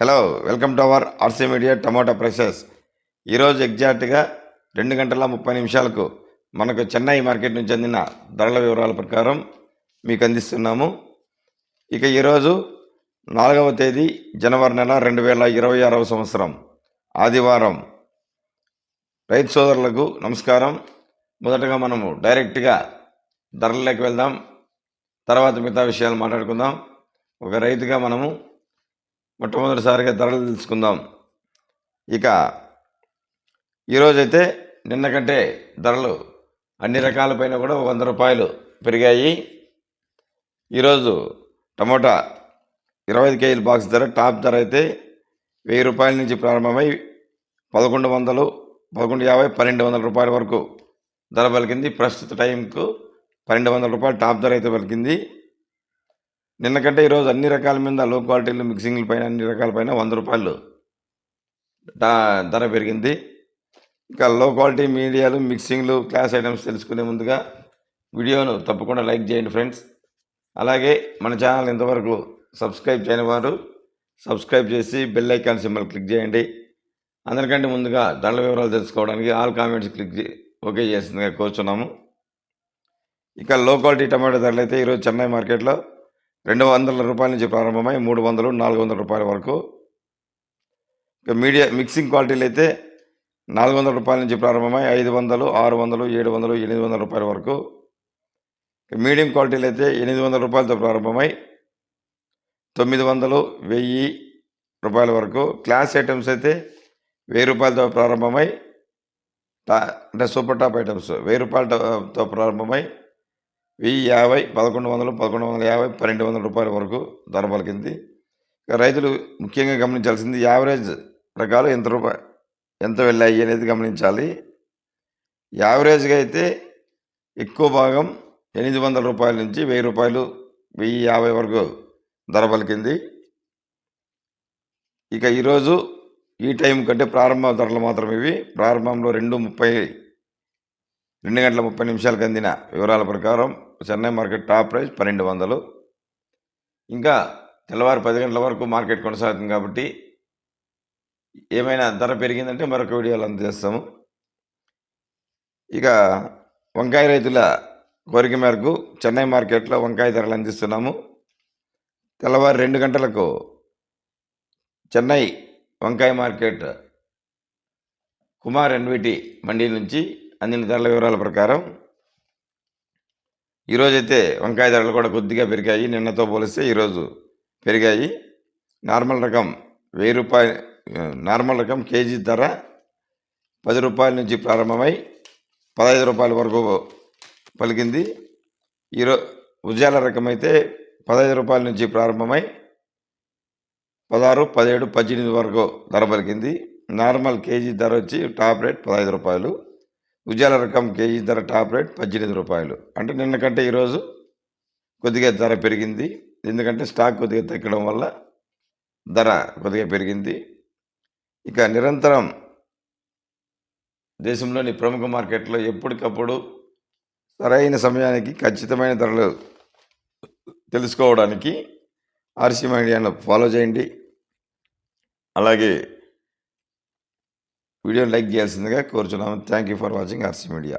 Hello welcome to our RC media tomato prices ఈరోజు ఎగ్జాక్ట్గా రెండు గంటల ముప్పై నిమిషాలకు మనకు చెన్నై మార్కెట్ నుంచి అందిన ధరల వివరాల ప్రకారం మీకు అందిస్తున్నాము. ఇక ఈరోజు నాలుగవ తేదీ జనవరి నెల రెండు వేల ఇరవై ఆరవ సంవత్సరం ఆదివారం. రైతు సోదరులకు నమస్కారం. మొదటగా మనము డైరెక్ట్గా ధరలలోకి వెళ్దాం. తర్వాత మిగతా విషయాలు మాట్లాడుకుందాం. ఒక రైతుగా మనము మొట్టమొదటిసారిగా ధరలు తెలుసుకుందాం. ఇక ఈరోజైతే నిన్న కంటే ధరలు అన్ని రకాలపైన కూడా వంద రూపాయలు పెరిగాయి. ఈరోజు టమోటా ఇరవై ఐదు కేజీల బాక్స్ ధర టాప్ ధర అయితే వెయ్యి రూపాయల నుంచి ప్రారంభమై పదకొండు వందలు పదకొండు యాభై పన్నెండు వందల రూపాయల వరకు ధర పలికింది. ప్రస్తుత టైంకు పన్నెండు వందల రూపాయలు టాప్ ధర అయితే పలికింది. నిన్న కంటే ఈరోజు అన్ని రకాల మీద లో క్వాలిటీలు మిక్సింగ్ల పైన అన్ని రకాల పైన వంద రూపాయలు ధర పెరిగింది. ఇంకా లో క్వాలిటీ మీడియాలు మిక్సింగ్లు క్లాస్ ఐటమ్స్ తెలుసుకునే ముందుగా వీడియోను తప్పకుండా లైక్ చేయండి ఫ్రెండ్స్. అలాగే మన ఛానల్ ఇంతవరకు సబ్స్క్రైబ్ చేయని వారు సబ్స్క్రైబ్ చేసి బెల్ ఐకాన్ సింబల్ క్లిక్ చేయండి. అందరికంటే ముందుగా ధరల వివరాలు తెలుసుకోవడానికి ఆల్ కామెంట్స్ క్లిక్ ఓకే చేసిందిగా కోరుచున్నాము. ఇక లో క్వాలిటీ టమాటో ధరలు అయితే ఈరోజు చెన్నై మార్కెట్లో రెండు వందల రూపాయల నుంచి ప్రారంభమై మూడు వందలు నాలుగు వందల రూపాయల వరకు. మీడియా మిక్సింగ్ క్వాలిటీలు అయితే నాలుగు వందల రూపాయల నుంచి ప్రారంభమై ఐదు వందలు ఆరు వందలు ఏడు వందలు ఎనిమిది వందల రూపాయల వరకు. మీడియం క్వాలిటీలు అయితే ఎనిమిది వందల రూపాయలతో ప్రారంభమై తొమ్మిది వందలు వెయ్యి రూపాయల వరకు. క్లాస్ ఐటమ్స్ అయితే వెయ్యి రూపాయలతో ప్రారంభమై టా అంటే సూపర్ టాప్ ఐటమ్స్ వెయ్యి రూపాయలతో ప్రారంభమై వెయ్యి యాభై పదకొండు వందలు పదకొండు వందల యాభై పన్నెండు వందల రూపాయల వరకు ధర పలికింది. ఇక రైతులు ముఖ్యంగా గమనించాల్సింది యావరేజ్ రకాలు ఎంత రూపాయ ఎంత వెళ్ళాయి అనేది గమనించాలి. యావరేజ్గా అయితే ఎక్కువ భాగం ఎనిమిది వందల రూపాయల నుంచి వెయ్యి రూపాయలు వెయ్యి యాభై వరకు ధర పలికింది. ఇక ఈరోజు ఈ టైం కంటే ప్రారంభ ధరలు మాత్రం ఇవి. ప్రారంభంలో రెండు ముప్పై రెండు గంటల ముప్పై నిమిషాలకు అందిన వివరాల ప్రకారం చెన్నై మార్కెట్ టాప్ ప్రైస్ పన్నెండు వందలు. ఇంకా తెల్లవారు పది గంటల వరకు మార్కెట్ కొనసాగుతుంది కాబట్టి ఏమైనా ధర పెరిగిందంటే మరొక వీడియోలు అందజేస్తాము. ఇక వంకాయ రైతుల కోరిక మేరకు చెన్నై మార్కెట్లో వంకాయ ధరలు అందిస్తున్నాము. తెల్లవారు రెండు గంటలకు చెన్నై వంకాయ మార్కెట్ కుమార్ ఎన్విటి మండీ నుంచి అందిన ధరల వివరాల ప్రకారం ఈరోజైతే వంకాయ ధరలు కూడా కొద్దిగా పెరిగాయి. నిన్నతో పోలిస్తే ఈరోజు పెరిగాయి. నార్మల్ రకం వెయ్యి రూపాయ నార్మల్ రకం కేజీ ధర పది రూపాయల నుంచి ప్రారంభమై పదహైదు రూపాయల వరకు పలికింది. ఈరో ఉజాల రకం అయితే పదహైదు రూపాయల నుంచి ప్రారంభమై పదహారు పదిహేడు పద్దెనిమిది వరకు ధర పలికింది. నార్మల్ కేజీ ధర వచ్చి టాప్ రేట్ పదహైదు రూపాయలు. ఉజ్జాల రకం కేజీ ధర టాప్ రేట్ పద్దెనిమిది రూపాయలు. అంటే నిన్న కంటే ఈరోజు కొద్దిగా ధర పెరిగింది. ఎందుకంటే స్టాక్ కొద్దిగా తగ్గడం వల్ల ధర కొద్దిగా పెరిగింది. ఇక నిరంతరం దేశంలోని ప్రముఖ మార్కెట్లో ఎప్పటికప్పుడు సరైన సమయానికి ఖచ్చితమైన ధరలు తెలుసుకోవడానికి ఆర్సీ మీడియాను ఫాలో చేయండి. అలాగే వీడియోని లైక్ చేయాల్సిందిగా కోరుచున్నాము. Thank you for watching RC media